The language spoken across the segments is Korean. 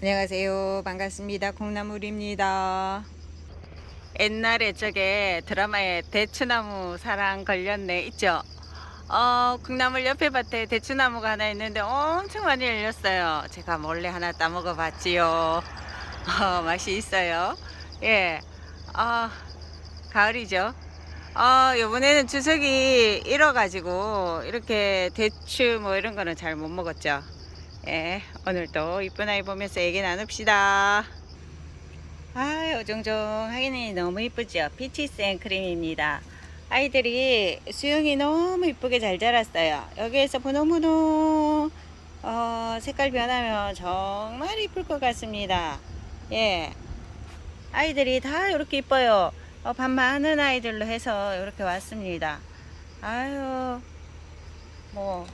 안녕하세요. 반갑습니다. 콩나물입니다. 옛날에 저게 드라마에 대추나무 사랑 걸렸네 있죠? 어, 콩나물 옆에 밭에 대추나무가 하나 있는데 엄청 많이 열렸어요. 제가 몰래 하나 따먹어 봤지요. 어, 맛이 있어요. 예. 아, 가을이죠. 어, 이번에는 추석이 일어가지고 이렇게 대추 뭐 이런 거는 잘 못 먹었죠. 예, 오늘도 이쁜 아이 보면서 얘기 나눕시다. 아, 어정쩡하기는 너무 이쁘죠? 피치 생크림입니다. 아이들이 수영이 너무 이쁘게 잘 자랐어요. 여기에서 분홍분홍 어, 색깔 변하면 정말 이쁠 것 같습니다. 예, 아이들이 다 이렇게 이뻐요. 어, 밥 많은 아이들로 해서 이렇게 왔습니다. 아유, 뭐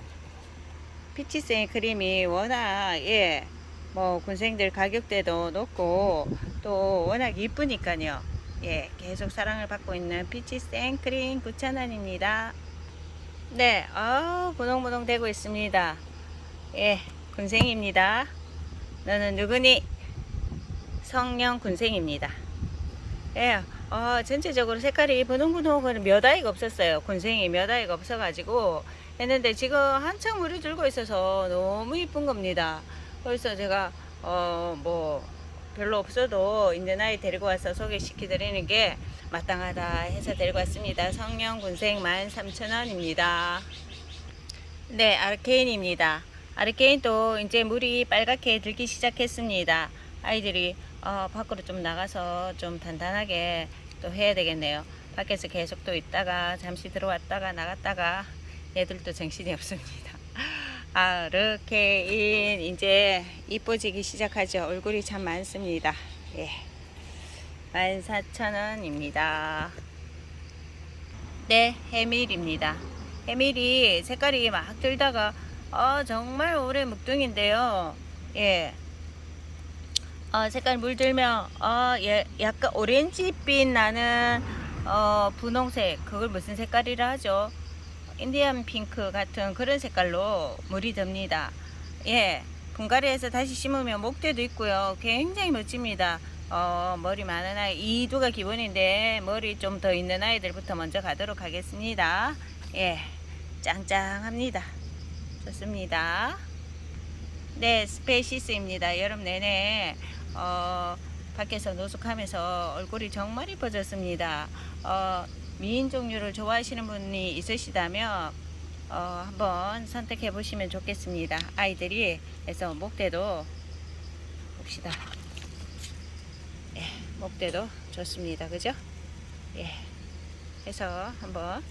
피치생 크림이 워낙 예, 뭐 군생들 가격대도 높고 또 워낙 이쁘니까요. 예, 계속 사랑을 받고 있는 피치 생 크림 9,000원입니다. 네, 아, 분홍분홍 되고 있습니다. 예, 군생입니다. 너는 누구니? 성령 군생입니다. 예, 어, 전체적으로 색깔이 분홍분홍은 몇 아이가 없었어요. 군생이 몇 아이가 없어가지고 했는데 지금 한창 물이 들고 있어서 너무 이쁜 겁니다. 그래서 제가 어, 뭐 별로 없어도 있는 아이 데리고 와서 소개시켜 드리는 게 마땅하다 해서 데리고 왔습니다. 성령 군생 13,000원입니다. 네, 아르케인입니다. 아르케인도 이제 물이 빨갛게 들기 시작했습니다. 아이들이 어, 밖으로 좀 나가서 좀 단단하게 또 해야 되겠네요. 밖에서 계속 또 있다가 잠시 들어왔다가 나갔다가 얘들도 정신이 없습니다. 아르케인 이제 이뻐지기 시작하죠. 얼굴이 참 많습니다. 예. 14,000원입니다. 네, 해밀입니다. 해밀이 색깔이 막 들다가 어, 정말 오래 묵둥인데요. 예. 어, 색깔 물들면 어, 예, 약간 오렌지빛 나는 어, 분홍색 그걸 무슨 색깔이라 하죠? 인디안 핑크 같은 그런 색깔로 물이 듭니다. 예, 분갈이해서 다시 심으면 목대도 있고요. 굉장히 멋집니다. 어, 머리 많은 아이 이두가 기본인데 머리 좀 더 있는 아이들부터 먼저 가도록 하겠습니다. 예, 짱짱합니다. 좋습니다. 네, 스페이시스입니다. 여름 내내 어, 밖에서 노숙하면서 얼굴이 정말 이뻐졌습니다. 어, 미인 종류를 좋아하시는 분이 있으시다면 어, 한번 선택해 보시면 좋겠습니다. 아이들이 그래서 목대도 봅시다. 예, 목대도 좋습니다. 그죠? 예. 해서 한번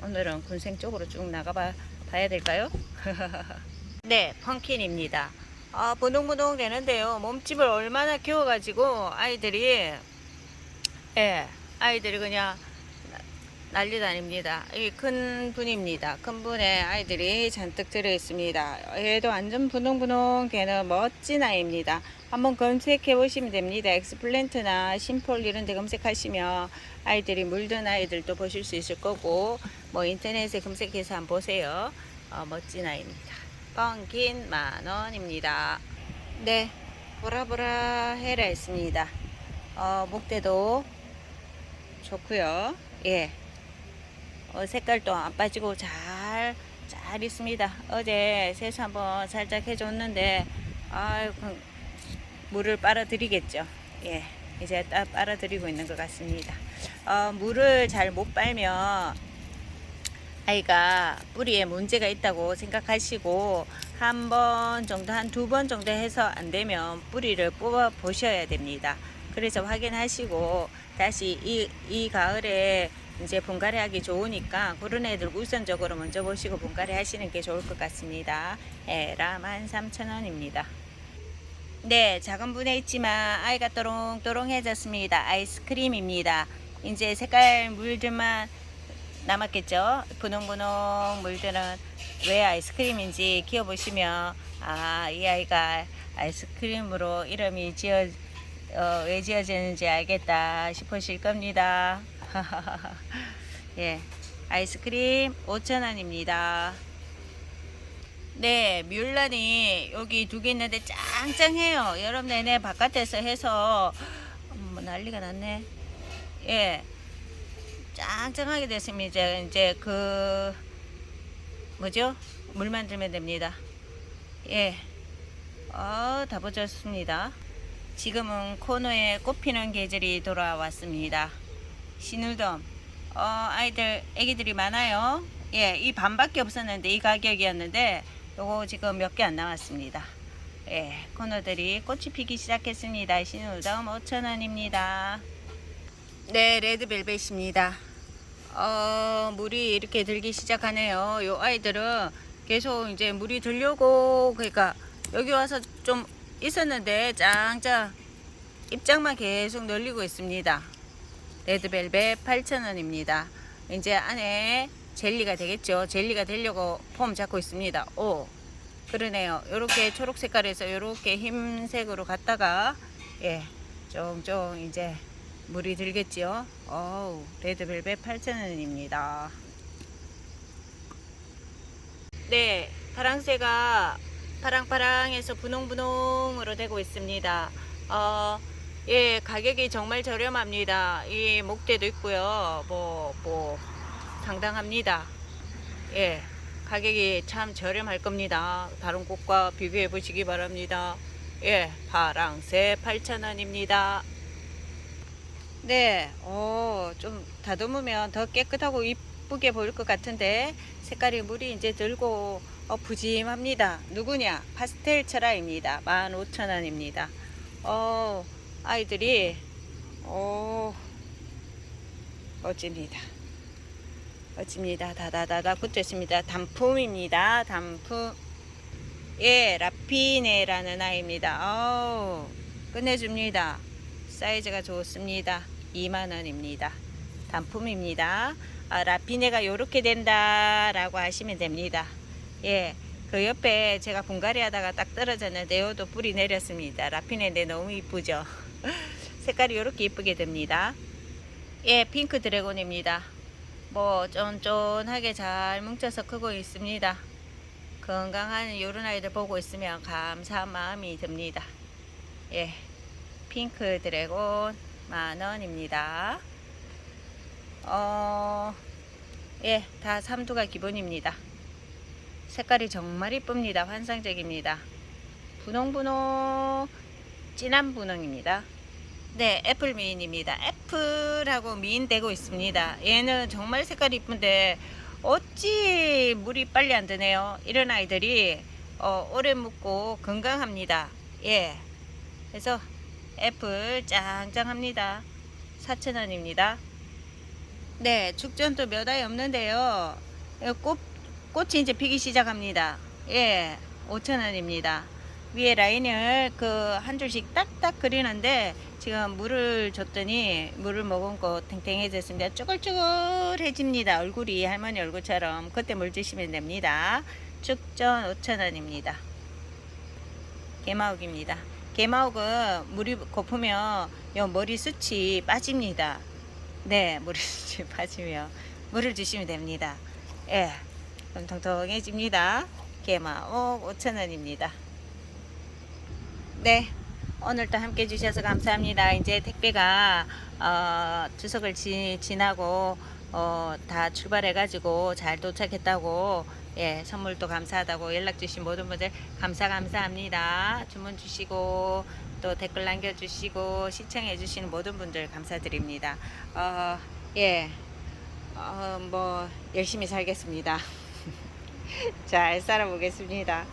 오늘은 군생 쪽으로 쭉 나가봐 봐야 될까요? 네, 펑킨입니다. 아, 분홍분홍 되는데요. 몸집을 얼마나 키워가지고 아이들이 예, 아이들이 그냥 난리 다닙니다. 이 큰 분입니다. 큰 분에 아이들이 잔뜩 들어 있습니다. 얘도 완전 분홍분홍 걔는 멋진 아이입니다. 한번 검색해 보시면 됩니다. 엑스플랜트나 심폴 이런 데 검색하시면 아이들이 물든 아이들도 보실 수 있을 거고 뭐 인터넷에 검색해서 한번 보세요. 어, 멋진 아이입니다. 펑킨 만원입니다. 네, 보라보라 해라 했습니다. 어, 목대도 좋고요. 예. 어, 색깔도 안 빠지고 잘, 잘 있습니다. 어제 세수 한번 살짝 해줬는데, 아유, 그 물을 빨아들이겠죠. 예. 이제 딱 빨아들이고 있는 것 같습니다. 어, 물을 잘 못 빨면 아이가 뿌리에 문제가 있다고 생각하시고 한 번 정도 한 두 번 정도 해서 안 되면 뿌리를 뽑아 보셔야 됩니다. 그래서 확인하시고 다시 이, 이 가을에 이제 분갈이 하기 좋으니까 그런 애들 우선적으로 먼저 보시고 분갈이 하시는 게 좋을 것 같습니다. 에라 13,000원입니다. 네, 작은 분에 있지만 아이가 또롱또롱해졌습니다. 아이스크림입니다. 이제 색깔 물들만 남았겠죠? 분홍분홍 물들은 왜 아이스크림인지 키워보시면 아, 이 아이가 아이스크림으로 이름이 지어 어, 왜 지어졌는지 알겠다 싶으실 겁니다. 예, 아이스크림 5,000원입니다. 네, 뮬란이 여기 두 개 있는데 짱짱해요. 여름 내내 바깥에서 해서 음, 뭐 난리가 났네. 예, 짱짱하게 됐습니다. 이제 이제 그 뭐죠? 물 만들면 됩니다. 예, 어, 다 버졌습니다. 지금은 코너에 꽃피는 계절이 돌아왔습니다. 신우덤, 어, 아이들, 애기들이 많아요. 예, 이 반밖에 없었는데 이 가격이었는데 요거 지금 몇 개 안 남았습니다. 예, 코너들이 꽃이 피기 시작했습니다. 신우덤 5,000원입니다. 네, 레드벨벳입니다. 어, 물이 이렇게 들기 시작하네요. 요 아이들은 계속 이제 물이 들려고 그러니까 여기 와서 좀 있었는데 짱짱 입장만 계속 늘리고 있습니다. 레드벨벳 8,000원입니다. 이제 안에 젤리가 되겠죠. 젤리가 되려고 폼 잡고 있습니다. 오, 그러네요. 요렇게 초록 색깔에서 요렇게 흰색으로 갔다가 예, 쫑쫑 이제 물이 들겠지요. 어우, 레드벨벳 8,000원입니다. 네, 파랑새가 파랑파랑해서 분홍분홍으로 되고 있습니다. 어, 예, 가격이 정말 저렴합니다. 이 목대도 있고요. 뭐, 뭐, 상당합니다. 예, 가격이 참 저렴할 겁니다. 다른 곳과 비교해 보시기 바랍니다. 예, 파랑새 8,000원입니다. 네, 어, 좀 다듬으면 더 깨끗하고 이쁘게 보일 것 같은데 색깔이 물이 이제 들고 어, 푸짐합니다. 누구냐? 파스텔 철화입니다. 15,000원입니다. 어, 아이들이 어, 멋집니다. 멋집니다. 다다다다 붙어있습니다. 단품입니다. 단품. 예, 라피네라는 아이입니다. 어우, 끝내줍니다. 사이즈가 좋습니다. 2만원입니다. 단품입니다. 아, 라피네가 이렇게 된다 라고 하시면 됩니다. 예, 그 옆에 제가 분갈이 하다가 딱 떨어졌는데 요도 뿌리 내렸습니다. 라피네인데 너무 이쁘죠? 색깔이 이렇게 이쁘게 됩니다. 예, 핑크 드래곤입니다. 뭐 쫀쫀하게 잘 뭉쳐서 크고 있습니다. 건강한 이런 아이들 보고 있으면 감사한 마음이 듭니다. 예, 핑크 드래곤 만 원입니다. 어, 예, 다 삼두가 기본입니다. 색깔이 정말 이쁩니다. 환상적입니다. 분홍분홍 진한 분홍입니다. 네, 애플 미인입니다. 애플하고 미인 되고 있습니다. 얘는 정말 색깔이 이쁜데 어찌 물이 빨리 안 드네요. 이런 아이들이 어, 오래 묵고 건강합니다. 예. 그래서 애플 짱짱합니다. 4,000원입니다. 네, 축전도 몇 알 없는데요. 꽃, 꽃이 이제 피기 시작합니다. 예, 5,000원입니다. 위에 라인을 그 한 줄씩 딱딱 그리는데 지금 물을 줬더니 물을 머금 고 탱탱해졌습니다. 쭈글쭈글해집니다. 얼굴이 할머니 얼굴처럼 그때 물 주시면 됩니다. 축전 5,000원입니다. 개마옥입니다. 개마옥은 물이 고프면 요 머리숱이 빠집니다. 네, 머리숱이 빠지면 물을 주시면 됩니다. 예, 그럼 통통해집니다. 개마옥 5,000원입니다. 네, 오늘도 함께 해주셔서 감사합니다. 이제 택배가 어, 추석을 지, 지나고 어, 다 출발해가지고 잘 도착했다고 예, 선물도 감사하다고 연락 주신 모든 분들 감사 감사합니다. 주문 주시고 또 댓글 남겨주시고 시청해 주시는 모든 분들 감사드립니다. 어, 예, 어, 뭐 열심히 살겠습니다. 잘 살아보겠습니다.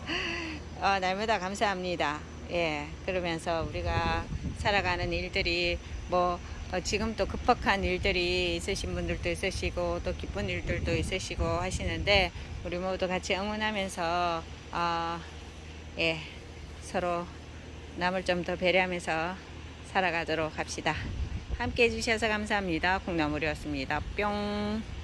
어, 날마다 감사합니다. 예, 그러면서 우리가 살아가는 일들이 뭐 어, 지금 또 급박한 일들이 있으신 분들도 있으시고 또 기쁜 일들도 있으시고 하시는데 우리 모두 같이 응원하면서 어, 예, 서로 남을 좀 더 배려하면서 살아가도록 합시다. 함께 해주셔서 감사합니다. 콩나물이었습니다. 뿅.